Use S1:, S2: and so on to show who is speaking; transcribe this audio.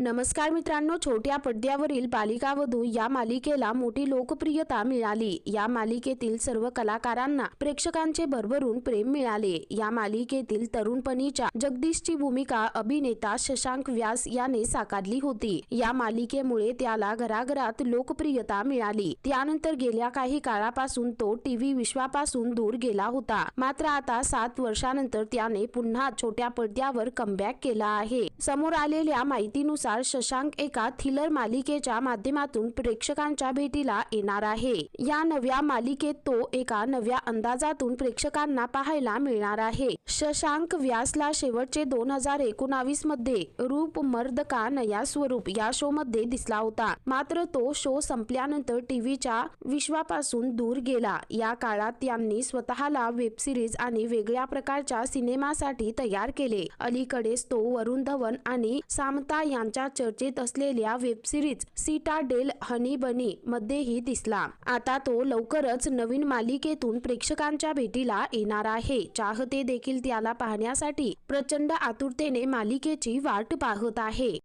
S1: नमस्कार मित्रांनो छोट्या पडद्यावरील बालिका वधू या मालिकेला मोठी लोकप्रियता मिळाली. या मालिकेतील सर्व कलाकारांना प्रेक्षकांचे भरभरून प्रेम मिळाले. या मालिकेतील तरुणपणीच्या जगदीशची भूमिका अभिनेता शशांक व्यास याने साकारली होती. या मालिकेमुळे त्याला घराघरात लोकप्रियता मिळाली. त्यानंतर गेल्या काही काळापासून तो टीव्ही विश्वापासून दूर गेला होता. मात्र आता सात वर्षानंतर त्याने पुन्हा छोट्या पडद्यावर कमबॅक केला आहे. समोर आलेल्या माहितीनुसार शशांक एका थ्रिलर मालिकेच्या माध्यमातून प्रेक्षकांच्या भेटीला येणार आहे. या नव्या मालिकेत तो एका नव्या अंदाजातून प्रेक्षकांना पाहायला मिळणार आहे. शशांक व्यासला शेवटचे दोन हजार एकोणावीसमध्ये रूप मर्द का नया स्वरूप या शो मध्ये दिसला होता. मात्र तो शो संपल्यानंतर टीव्हीच्या विश्वापासून दूर गेला. या काळात त्यांनी स्वतःला वेब सिरीज आणि वेगळ्या प्रकारच्या सिनेमासाठी तयार केले. अलीकडेच तो वरुण धवन आणि सामता यांच्या चर्चेत असलेल्या web series Citadel honey bunny मध्येही दिसला. आता तो लवकरच नवीन मालिकेतून प्रेक्षकांच्या भेटीला येणार आहे. चाहते देखील त्याला पाहण्यासाठी प्रचंड आतुरतेने मालिकेची वाट पाहत आहे.